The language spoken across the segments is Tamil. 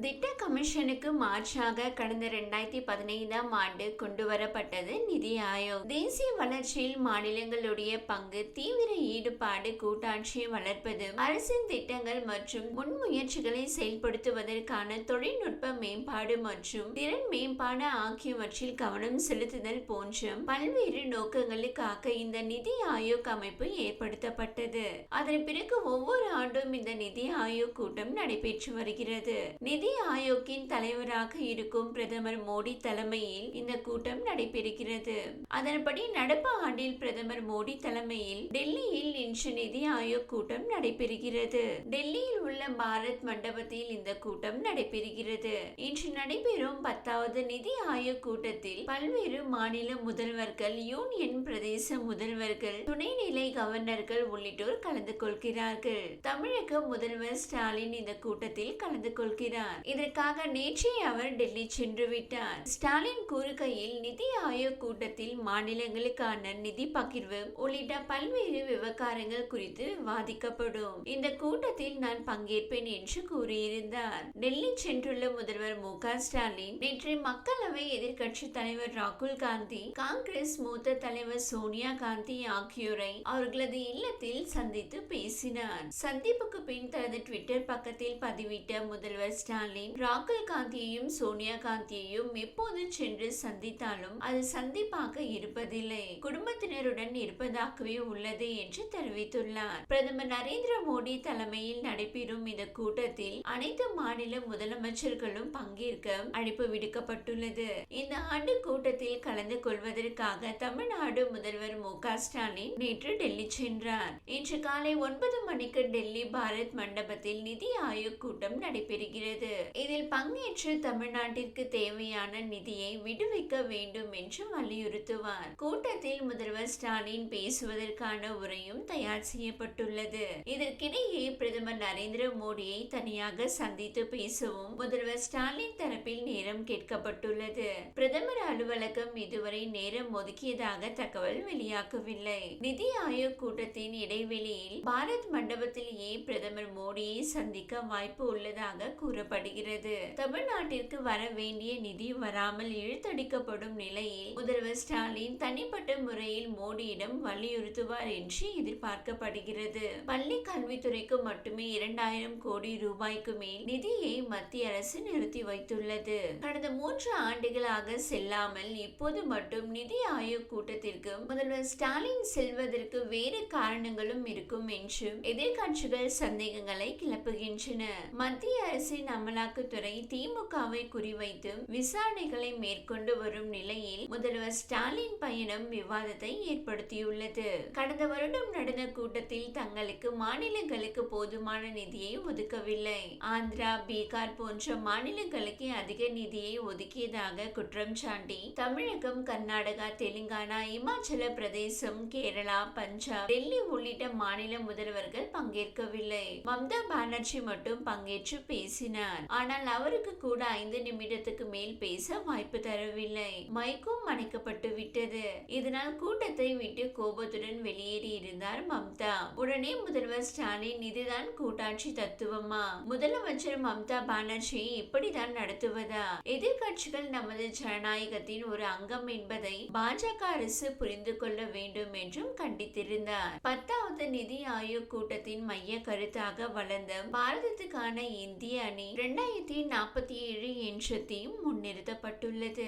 திட்ட கமிஷனுக்கு மாற்றாக கடந்த இரண்டாயிரத்தி பதினைந்தாம் ஆண்டு கொண்டு வரப்பட்டது நிதி ஆயோக். தேசிய வளர்ச்சியில் மாநிலங்களுடைய பங்கு தீவிர ஈடுபாடு கூட்டாட்சியை வளர்ப்பது அரசின் திட்டங்கள் மற்றும் முன்முயற்சிகளை செயல்படுத்துவதற்கான தொழில்நுட்ப மேம்பாடு மற்றும் திறன் மேம்பாடு ஆகியவற்றில் கவனம் செலுத்துதல் போன்ற பல்வேறு நோக்கங்களுக்காக இந்த நிதி ஆயோக் அமைப்பு ஏற்படுத்தப்பட்டது. அதன் பிறகு ஒவ்வொரு ஆண்டும் இந்த நிதி ஆயோக் கூட்டம் நடைபெற்று வருகிறது. நிதி ஆயோக்கின் தலைவராக இருக்கும் பிரதமர் மோடி தலைமையில் இந்த கூட்டம் நடைபெறுகிறது. அதன்படி நடப்பு ஆண்டில் பிரதமர் மோடி தலைமையில் டெல்லியில் இன்று நிதி ஆயோக் கூட்டம் நடைபெறுகிறது. டெல்லியில் உள்ள பாரத் மண்டபத்தில் இந்த கூட்டம் நடைபெறுகிறது. இன்று நடைபெறும் பத்தாவது நிதி ஆயோக் கூட்டத்தில் பல்வேறு மாநில முதல்வர்கள் யூனியன் பிரதேச முதல்வர்கள் துணைநிலை கவர்னர்கள் உள்ளிட்டோர் கலந்து கொள்கிறார்கள். தமிழக முதல்வர் ஸ்டாலின் இந்த கூட்டத்தில் கலந்து கொள்கிறார். இதற்காக நேற்றே அவர் டெல்லி சென்று விட்டார். ஸ்டாலின் கூறுகையில் நிதி ஆயோக் கூட்டத்தில் மாநிலங்களுக்கான நிதி பகிர்வு உள்ளிட்ட பல்வேறு விவகாரங்கள் குறித்து விவாதிக்கப்படும். இந்த கூட்டத்தில் நான் பங்கேற்பேன் என்று கூறியிருந்தார். டெல்லி சென்றுள்ள முதல்வர் மு. க. ஸ்டாலின் நேற்று மக்களவை எதிர்க்கட்சி தலைவர் ராகுல் காந்தி காங்கிரஸ் மூத்த தலைவர் சோனியா காந்தி ஆகியோரை அவர்களது இல்லத்தில் சந்தித்து பேசினார். சந்திப்புக்கு பின் தனது ட்விட்டர் பக்கத்தில் பதிவிட்ட முதல்வர் ஸ்டாலின் ராகுல் காந்தியையும் சோனியா காந்தியையும் எப்போது சென்று சந்தித்தாலும் அது சந்திப்பாக இருப்பதில்லை. குடும்பத்தினருடன் இருப்பதாகவே உள்ளது என்று தெரிவித்துள்ளார். பிரதமர் நரேந்திர மோடி தலைமையில் நடைபெறும் இந்த கூட்டத்தில் அனைத்து மாநில முதலமைச்சர்களும் பங்கேற்க அழைப்பு விடுக்கப்பட்டுள்ளது. இந்த ஆண்டு கூட்டத்தில் கலந்து கொள்வதற்காக தமிழ்நாடு முதல்வர் மு ஸ்டாலின் நேற்று டெல்லி சென்றார். இன்று காலை ஒன்பது மணிக்கு டெல்லி பாரத் மண்டபத்தில் நிதி ஆயோக் கூட்டம் நடைபெறுகிறது. இதில் பங்கேற்று தமிழ்நாட்டிற்கு தேவையான நிதியை விடுவிக்க வேண்டும் என்று வலியுறுத்துவார். கூட்டத்தில் முதல்வர் ஸ்டாலின் பேசுவதற்கான உரையும் தயார் செய்யப்பட்டுள்ளது. இதற்கிடையே பிரதமர் நரேந்திர மோடியை தனியாக சந்தித்து பேசவும் முதல்வர் ஸ்டாலின் தரப்பில் நேரம் கேட்கப்பட்டுள்ளது. பிரதமர் அலுவலகம் இதுவரை நேரம் ஒதுக்கியதாக தகவல் வெளியாகவில்லை. நிதி ஆயோக் கூட்டத்தின் இடைவெளியில் பாரத் மண்டபத்திலேயே பிரதமர் மோடியை சந்திக்க வாய்ப்பு உள்ளதாக கூறப்படுகிறது தமிழ்நாட்டிற்கு வர வேண்டிய நிதி வராமல் இழுத்தடிக்கப்படும் நிலையில் முதல்வர் ஸ்டாலின் தனிப்பட்ட முறையில் மோடியிடம் வலியுறுத்துவார் என்று எதிர்பார்க்கப்படுகிறது. பள்ளி கல்வித்துறைக்கு மட்டுமே இரண்டாயிரம் கோடி ரூபாய்க்கு மேல் நிதியை மத்திய அரசு நிறுத்தி வைத்துள்ளது. கடந்த மூன்று ஆண்டுகளாக செல்லாமல் இப்போது மட்டும் நிதி ஆயோக் கூட்டத்திற்கு முதல்வர் ஸ்டாலின் செல்வதற்கு வேறு காரணங்களும் இருக்கும் என்றும் எதிர்கட்சிகள் சந்தேகங்களை கிளப்புகின்றன. மத்திய அரசின் அமலாக்கத்துறை திமுகவை குறிவைத்து விசாரணைகளை மேற்கொண்டு வரும் நிலையில் முதல்வர் ஸ்டாலின் பயணம் விவாதத்தை ஏற்படுத்தியுள்ளது. கடந்த வருடம் நடந்த கூட்டத்தில் தங்களுக்கு மாநிலங்களுக்கு போதுமான நிதியை ஒதுக்கவில்லை. ஆந்திரா பீகார் போன்ற மாநிலங்களுக்கு அதிக நிதியை ஒதுக்கியதாக குற்றம் சாட்டி தமிழகம் கர்நாடகா தெலுங்கானா இமாச்சல பிரதேசம் கேரளா பஞ்சாப் டெல்லி உள்ளிட்ட மாநில முதல்வர்கள் பங்கேற்கவில்லை. மம்தா பானர்ஜி மட்டும் பங்கேற்று பேசினார். ஆனால் அவருக்கு கூட ஐந்து நிமிடத்துக்கு மேல் பேச வாய்ப்பு தரவில்லை. மைக்கும் அணைக்கப்பட்டு விட்டது. இதனால் கூட்டத்தை விட்டு கோபத்துடன் வெளியேறி இருந்தார் மம்தா. உடனே முதல்வர் ஸ்டாலின் இதுதான் கூட்டாட்சி தத்துவமா? முதலமைச்சர் மம்தா பானர்ஜியை இப்படிதான் நடத்துவதா? எதிர்கட்சிகள் நமது ஜனநாயகத்தின் ஒரு அங்கம் என்பதை பாஜக அரசு புரிந்து கொள்ள வேண்டும் என்றும் கண்டித்திருந்தார். பத்தாவது நிதி ஆயோக் கூட்டத்தின் மைய கருத்தாக வளர்ந்த பாரதத்துக்கான இந்திய அணி இரண்டாயிரத்தி நாற்பத்தி ஏழு என்ற தீம் முன்னிறுத்தப்பட்டுள்ளது.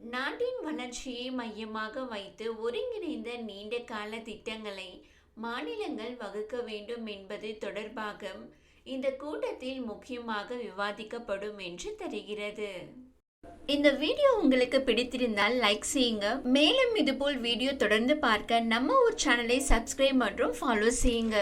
நாட்டின் வளர்ச்சியை மையமாக வைத்து ஒருங்கிணைந்த நீண்ட கால திட்டங்களை மாநிலங்கள் வகுக்க வேண்டும் என்பது தொடர்பாக இந்த கூட்டத்தில் முக்கியமாக விவாதிக்கப்படும் என்று தெரிகிறது. இந்த வீடியோ உங்களுக்கு பிடித்திருந்தால் லைக் செய்யுங்க. மேலும் இதுபோல் வீடியோ தொடர்ந்து பார்க்க நம்ம ஒரு சேனலை சப்ஸ்கிரைப் மற்றும் ஃபாலோ செய்யுங்க.